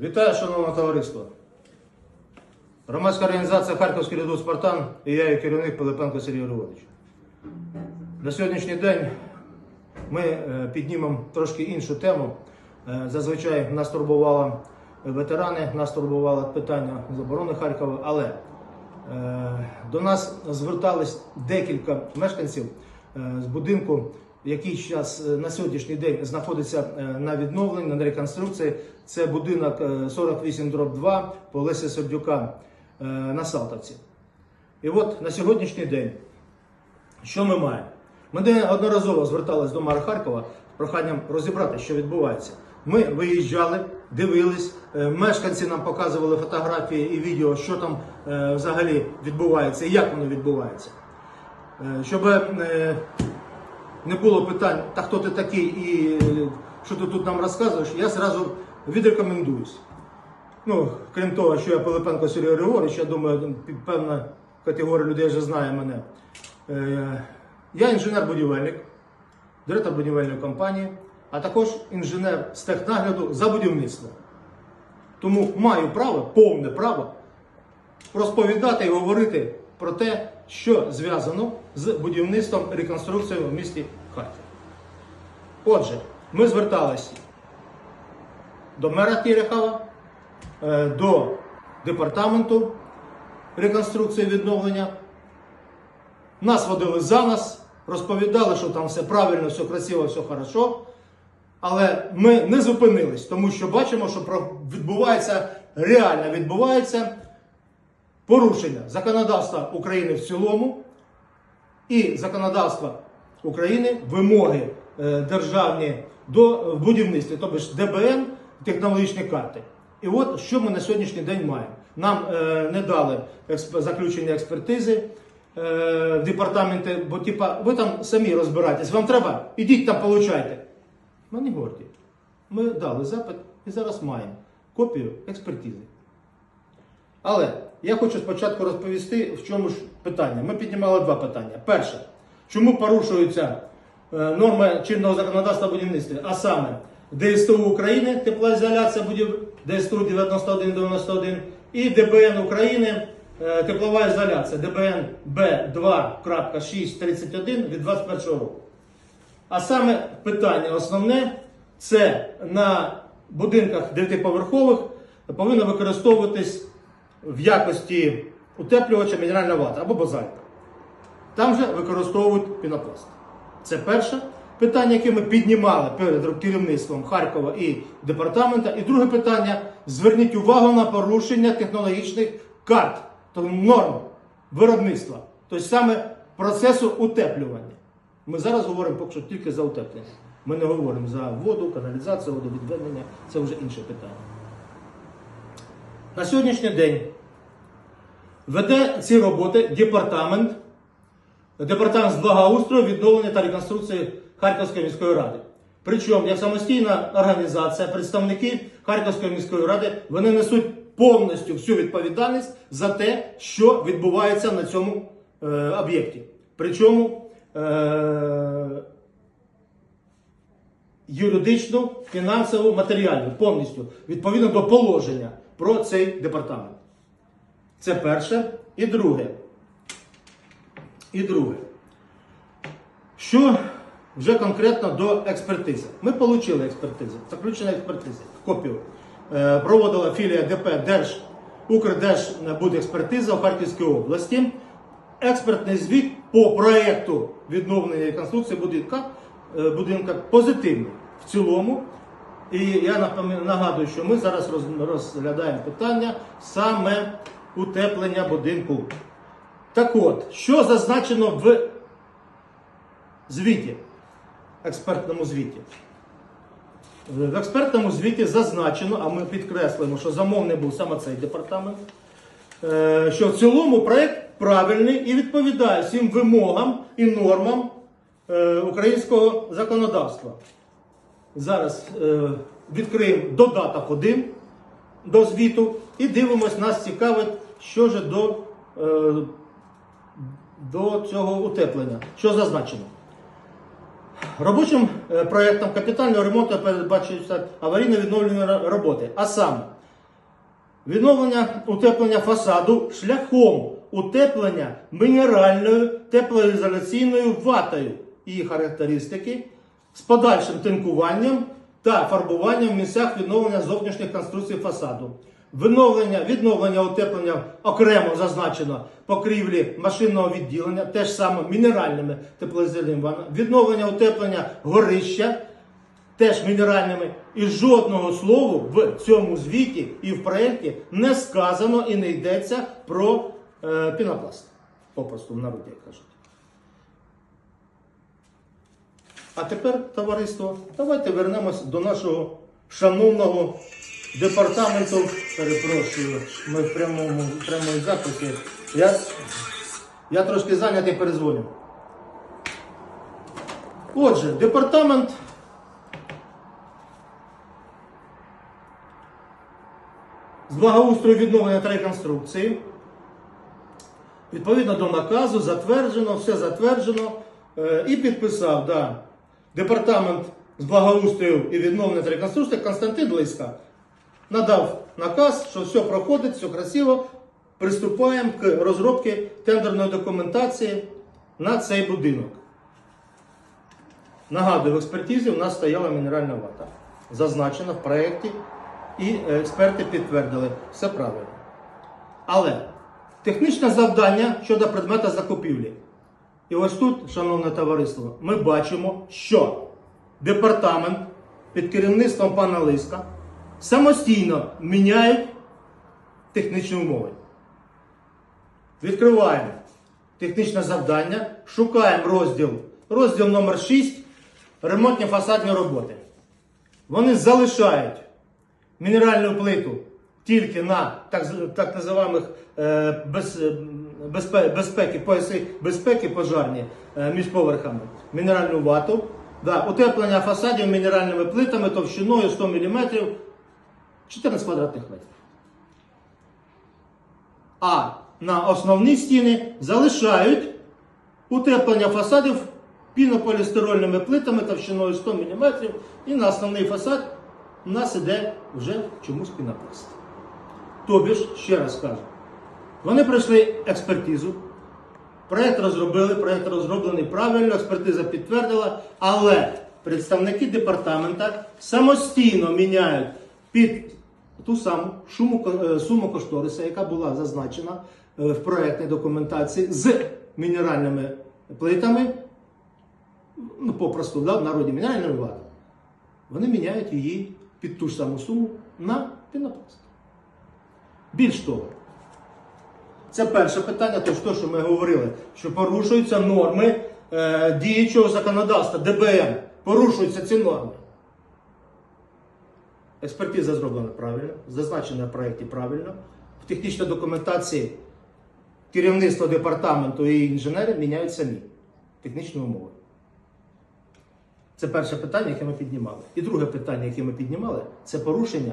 Вітаю, шановне товариство. Громадська організація Харківський редут Спартан і я, її керівник Пилипенко Сергій Григорович. На сьогоднішній день ми е, піднімемо трошки іншу тему. Е, Зазвичай нас турбували ветерани, нас турбувало питання заборони Харкова, але е, до нас звертались декілька мешканців е, з будинку, який зараз на сьогоднішній день знаходиться е, на відновленні, на реконструкції. Це будинок е, 48 2 по Лесі Сердюка е, на Салтовці. І от на сьогоднішній день що ми маємо? Ми неодноразово зверталися до мера Харкова з проханням розібрати, що відбувається. Ми виїжджали, дивились, е, мешканці нам показували фотографії і відео, що там е, взагалі відбувається і як воно відбувається. Е, Щоб е, не було питань, та хто ти такий і е, що ти тут нам розказуєш, я зразу відрекомендуюсь. Ну, крім того, що я Пилипенко Сергій Григорович, я думаю, певна категорія людей вже знає мене. Е, Я інженер-будівельник, директор будівельної компанії, а також інженер з технагляду за будівництво. Тому маю право, повне право розповідати і говорити про те, що зв'язано з будівництвом реконструкцією в місті Харків. Отже, ми зверталися до мера Терехова, е, до департаменту реконструкції відновлення. Нас водили за нас, розповідали, що там все правильно, все красиво, все хорошо. Але ми не зупинились, тому що бачимо, що відбувається, реально відбувається порушення законодавства України в цілому і законодавства України вимоги е, державні до е, будівництва, тобто ДБН, технологічні карти. І от що ми на сьогоднішній день маємо. Нам е, не дали експ- заключення експертизи е, в департаменті, бо типа ви там самі розбирайтесь, вам треба, ідіть там получайте. Ми не горді. Ми дали запит і зараз маємо копію експертизи. Але я хочу спочатку розповісти, в чому ж питання. Ми піднімали два питання. Перше, чому порушуються е, норми чинного законодавства будівництва, а саме ДСТУ України, теплоізоляція будів, ДСТУ 9191 і ДБН України, е, теплова ізоляція, ДБН Б2.631 від 21 року. А саме питання основне це на будинках дев'ятиповерхових повинно використовуватись в якості утеплювача мінеральна вата або базальта. Там же використовують пінопласт. Це перше питання, яке ми піднімали перед керівництвом Харкова і департамента. І друге питання: зверніть увагу на порушення технологічних карт, тобто норм виробництва, тобто саме процесу утеплювання. Ми зараз говоримо поки що тільки за утеплення. Ми не говоримо за воду, каналізацію, водовідведення, це вже інше питання. На сьогоднішній день веде ці роботи департамент, департамент з благоустрою, відновлення та реконструкції Харківської міської ради. Причому, як самостійна організація, представники Харківської міської ради, вони несуть повністю всю відповідальність за те, що відбувається на цьому е, об'єкті. Причому е, юридичну, фінансову, матеріальну, повністю відповідно до положення про цей департамент. Це перше. І друге. І друге. Що вже конкретно до експертизи? Ми отримали експертизу, заключення експертизи, копію. Е, проводила філія ДП Держ, Укрдержбудекспертиза в Харківській області. Експертний звіт по проєкту відновлення і реконструкції будинка, е, будинка позитивний в цілому. І я нагадую, що ми зараз розглядаємо питання саме утеплення будинку. Так от, що зазначено в звіті, експертному звіті? В експертному звіті зазначено, а ми підкреслюємо, що замовник був саме цей департамент, е, що в цілому проект правильний і відповідає всім вимогам і нормам е, українського законодавства. Зараз е, відкриємо додаток 1 до звіту і дивимось, нас цікавить, що ж до, е, до цього утеплення. Що зазначено? Робочим е, проєктом капітального ремонту передбачуються аварійно відновлені роботи, а саме Відновлення утеплення фасаду шляхом утеплення мінеральною теплоізоляційною ватою. Її характеристики з подальшим тинкуванням та фарбуванням в місцях відновлення зовнішніх конструкцій фасаду. Відновлення, відновлення утеплення окремо зазначено покрівлі машинного відділення, теж саме мінеральними теплоізолятивними ваннами. Відновлення утеплення горища, теж мінеральними. І жодного слова в цьому звіті і в проєкті не сказано і не йдеться про е, пінопласт. Попросту в народі, як кажуть. А тепер, товариство, давайте вернемось до нашого шановного департаменту. Перепрошую, ми в прямому, в прямому записі. Я, я трошки зайнятий перезвоню. Отже, департамент з благоустрою відновлення та реконструкції. Відповідно до наказу, затверджено, все затверджено е, і підписав да, департамент з благоустрою і відновлення та реконструкції Константин Лиска. Надав наказ, що все проходить, все красиво. Приступаємо к розробці тендерної документації на цей будинок. Нагадую, в експертизі у нас стояла мінеральна вата. Зазначена в проєкті, і експерти підтвердили, все правильно. Але технічне завдання щодо предмета закупівлі. І ось тут, шановне товариство, ми бачимо, що департамент під керівництвом пана Лиска самостійно міняють технічні умови. Відкриваємо технічне завдання, шукаємо розділ, розділ номер 6 ремонтні фасадні роботи. Вони залишають мінеральну плиту тільки на так, так називаних е, без, безпеки, пояси безпеки пожарні е, між поверхами, мінеральну вату, да, утеплення фасадів мінеральними плитами товщиною 100 мм 14 квадратних метрів. А на основні стіни залишають утеплення фасадів пінополістирольними плитами товщиною 100 мм, і на основний фасад у нас іде вже чомусь пінопласт. Тобі ж, ще раз кажу, вони пройшли експертизу, проєкт розробили, проєкт розроблений правильно, експертиза підтвердила, але представники департамента самостійно міняють під ту саму е, суму кошториса, яка була зазначена е, в проєктній документації з мінеральними плитами, ну, попросту, да, в народі мінеральними ватами. Вони міняють її під ту ж саму суму на пінопласт. Більш того, це перше питання, то ж що ми говорили, що порушуються норми е, діючого законодавства, ДБН. Порушуються ці норми. Експертиза зроблена правильно, зазначена в проєкті правильно. В технічній документації керівництво департаменту і інженери міняють самі технічні умови. Це перше питання, яке ми піднімали. І друге питання, яке ми піднімали, це порушення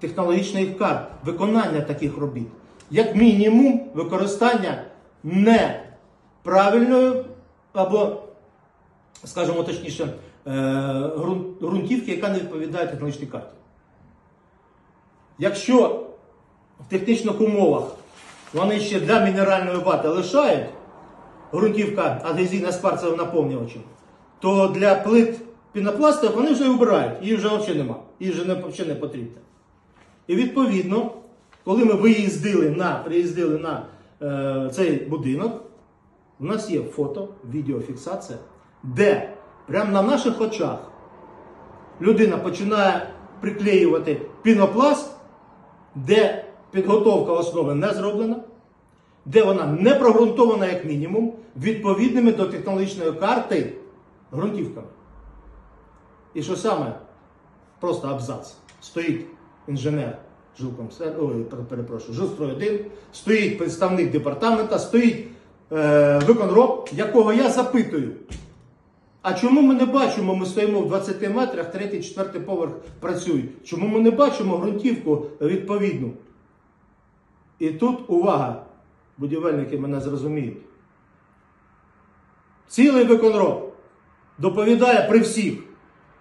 технологічної карт, виконання таких робіт. Як мінімум, використання неправильної або, скажімо точніше, е, ґрунтівки, яка не відповідає технологічній карті. Якщо в технічних умовах вони ще для мінеральної вати лишають ґрунтівка адгезійна з кварцевим наповнювачем, то для плит пінопласту вони вже убирають, її вже взагалі нема, її вже не, взагалі не потрібно. І відповідно, коли ми виїздили на, приїздили на е, цей будинок, у нас є фото, відеофіксація, де прямо на наших очах людина починає приклеювати пінопласт, де підготовка основи не зроблена, де вона не прогрунтована як мінімум, відповідними до технологічної карти ґрунтівками. І що саме? Просто абзац. Стоїть інженер жилком ой, перепрошую, жилстрой 1, стоїть представник департамента, стоїть е, виконроб, якого я запитую. А чому ми не бачимо, ми стоїмо в 20 метрах, третій, четвертий поверх працюють. Чому ми не бачимо ґрунтівку відповідну? І тут увага, будівельники мене зрозуміють. Цілий виконроб доповідає при всіх,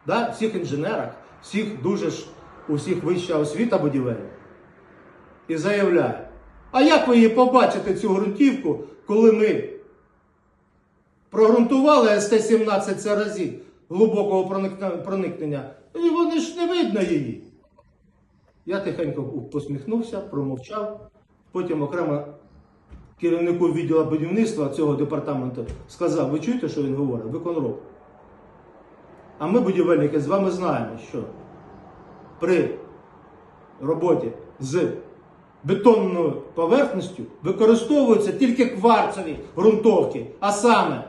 да, всіх інженерах, всіх дуже ж, у всіх вища освіта будівельна. і заявляє. А як ви її побачите, цю ґрунтівку, коли ми прогрунтували СТ-17 це разів глибокого проникнення, і вони ж не видно її. Я тихенько посміхнувся, промовчав. Потім окремо керівнику відділу будівництва цього департаменту сказав: ви чуєте, що він говорить? Виконроб. А ми, будівельники, з вами знаємо, що при роботі з бетонною поверхністю використовуються тільки кварцеві ґрунтовки, а саме,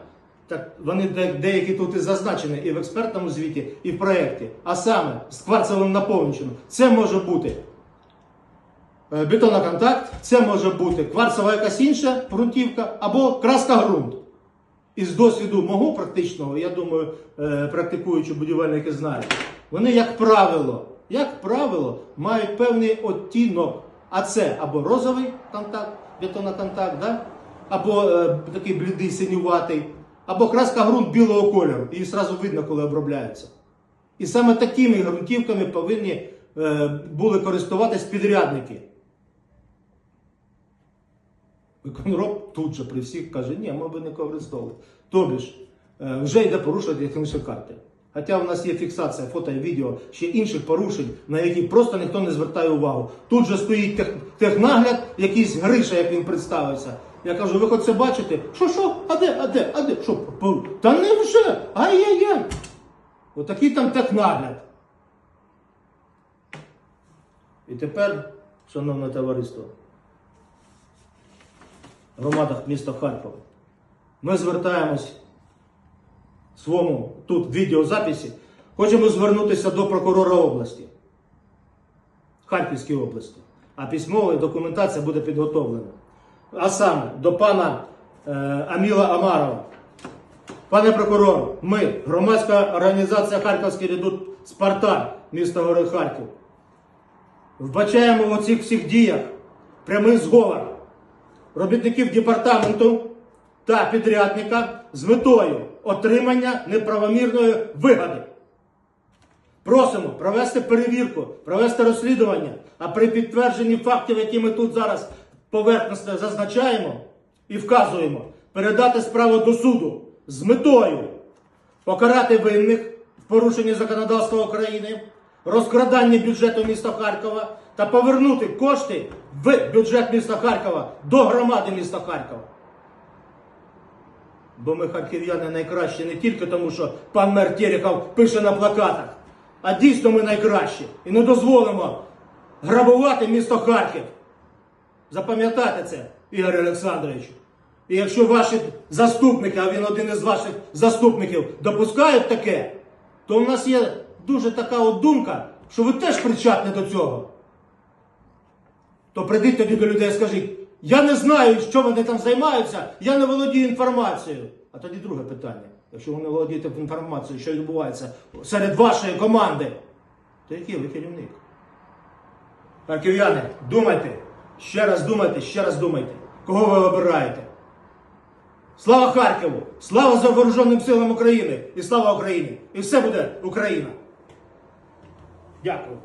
так вони деякі тут і зазначені і в експертному звіті, і в проєкті, а саме з кварцевим наповненням. Це може бути е, бетоноконтакт, це може бути кварцева якась інша ґрунтівка або краска ґрунт. Із досвіду мого практичного, я думаю, е, практикуючи будівельники знають, вони, як правило, як правило, мають певний оттінок. А це або розовий контакт, бетоноконтакт, да? або е, такий блідий синюватий, або краска ґрунт білого кольору. Її одразу видно, коли обробляється. І саме такими ґрунтівками повинні е, були користуватись підрядники. Виконроб тут же при всіх каже, ні, ми би не використовували. Тобі ж, е, вже йде порушення технічної карти. Хоча в нас є фіксація фото і відео ще інших порушень, на які просто ніхто не звертає увагу. Тут же стоїть тех, технагляд, якийсь Гриша, як він представився. Я кажу, ви хоч це бачите? Що, що? А де, а де, а де? Що? Та не вже! Ай-яй-яй! Отакий там технагляд. І тепер, шановне товариство, громадах міста Харкова. Ми звертаємось своєму тут відеозаписі. Хочемо звернутися до прокурора області, Харківської області. А письмова документація буде підготовлена. А саме до пана е, Аміла Амарова. Пане прокурор, ми, громадська організація Харківський редут Спартан, місто Город Харків, вбачаємо в оцих всіх діях прямий зговор робітників департаменту та підрядника з метою отримання неправомірної вигоди. Просимо провести перевірку, провести розслідування, а при підтвердженні фактів, які ми тут зараз поверхностно зазначаємо і вказуємо, передати справу до суду з метою покарати винних в порушенні законодавства України, розкрадання бюджету міста Харкова та повернути кошти в бюджет міста Харкова до громади міста Харкова. Бо ми харків'яни найкращі не тільки тому, що пан мер Терехов пише на плакатах, а дійсно ми найкращі. І не дозволимо грабувати місто Харків. Запам'ятайте це, Ігор Олександрович. І якщо ваші заступники, а він один із ваших заступників, допускають таке, то у нас є дуже така от думка, що ви теж причетні до цього. То прийдіть тоді до людей і скажіть, я не знаю, що вони там займаються, я не володію інформацією. А тоді друге питання. Якщо ви не володієте інформацією, що відбувається серед вашої команди, то який ви керівник? Харків'яни, думайте, ще раз думайте, ще раз думайте, кого ви обираєте. Слава Харкову! Слава Вооруженим силам України! І слава Україні! І все буде Україна! Дякую.